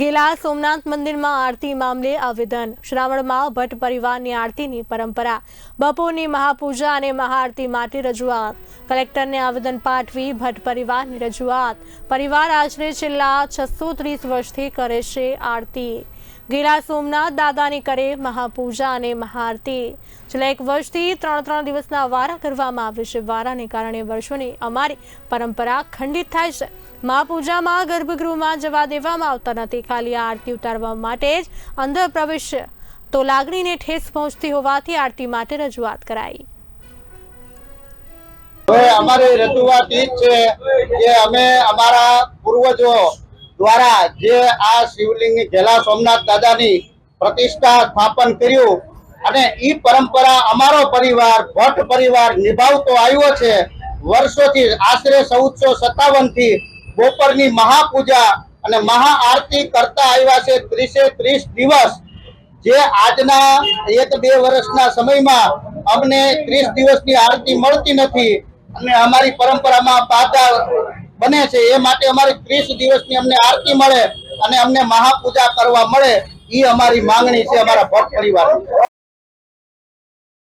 ગેલા સોમનાથ મંદિરમાં આરતી મામલે આવેદન. શ્રાવણમાં ભટ્ટ પરિવારની આરતીની પરંપરા. બપોરની મહાપૂજા અને મહાઆરતી માટે રજૂઆત. કલેક્ટરને આવેદન પાઠવી ભટ્ટ પરિવારની રજૂઆત. પરિવાર આશરે છેલ્લા છસો ત્રીસ વર્ષથી કરે છે આરતી. ગેલા સોમનાથ, દાદાની કરે મહાપૂજા અને મહાઆરતી. છેલ્લા એક વર્ષથી ત્રણ ત્રણ દિવસના વારા કરવામાં આવે છે. વારાને કારણે વર્ષોની અમારી પરંપરા ખંડિત થાય છે. મહાપૂજામાં ગર્ભગૃહમાં જવા દેવામાં આવતા નથી. ખાલી આરતી ઉતારવા માટે જ અંદર પ્રવેશ. તો લાગણીને ઠેસ પહોંચતી હોવાથી આરતી માટે રજૂઆત કરાઈ. અમારી રજૂઆત એ છે કે અમે અમારા પૂર્વજો દ્વારા જે આ શિવલિંગ ઘેલા સોમનાથ દાદાની પ્રતિષ્ઠા સ્થાપન કર્યું અને એ પરંપરા અમારો પરિવાર, ભટ્ટ પરિવાર નિભાવતો આવ્યો છે. વર્ષોથી આશરે ચૌદસો સત્તાવનથી બપોરની મહાપૂજા અને મહાઆરતી કરતા આવ્યા છે ત્રીસે ત્રીસ દિવસ. જે આજના એક બે વર્ષના સમયમાં અમને ત્રીસ દિવસની આરતી મળતી નથી અને અમારી પરંપરામાં બાધા બને છે. એ માટે અમારી ત્રીસ દિવસની અમને આરતી મળે અને અમને મહાપૂજા કરવા મળે. એ અમારી માંગણી છે અમારા ભક્ત પરિવારની.